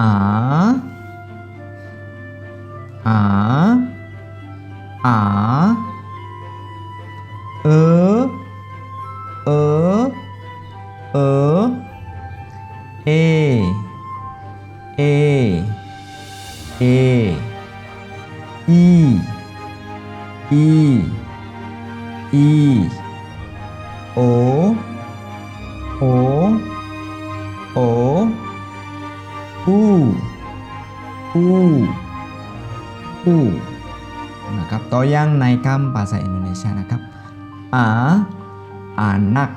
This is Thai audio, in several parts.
อาอาอาเออเออเอ อู้อู้อู้นะครับตัวอย่างในคำภาษาอินโดนีเซียนะครับอาอานัก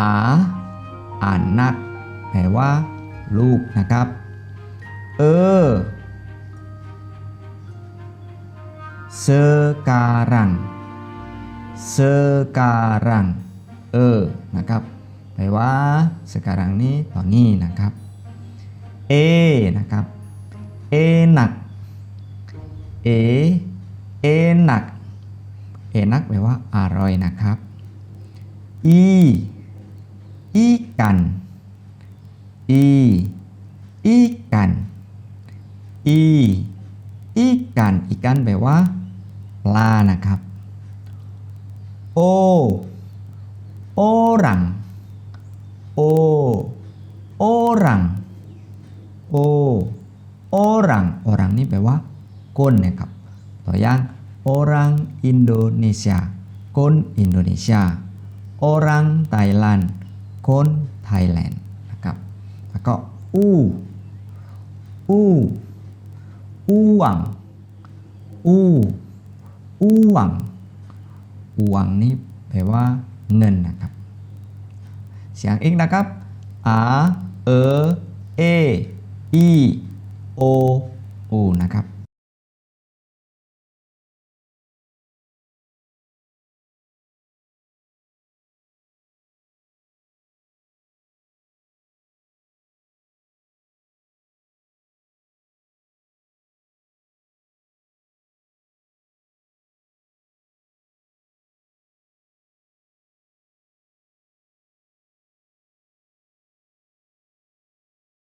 อาอานักแปลว่า ลูกนะครับ เออ sekarang sekarang เออ นะครับ แปลว่า sekarang นี้ตอนนี้นะครับ เอนะครับเอหนักเอเอหนักเอหนักแปลว่าอร่อยนะครับอีอีกันอีอีกันอีอีกันอีกันแปลว่าปลานะครับโอโอรังโอโอรัง โอโอรังโอรังนี่แปลว่า คนนะครับตัวอย่าง orang Indonesia คนอินโดนีเซีย orang Thailand คนไทยแลนด์นะครับแล้วก็อู้อู้อู้หวังอู้อู้หวังอู้หวังนี่แปลว่าเงินนะครับ เสียงอีกนะครับอาเอเอ อีโออูนะครับ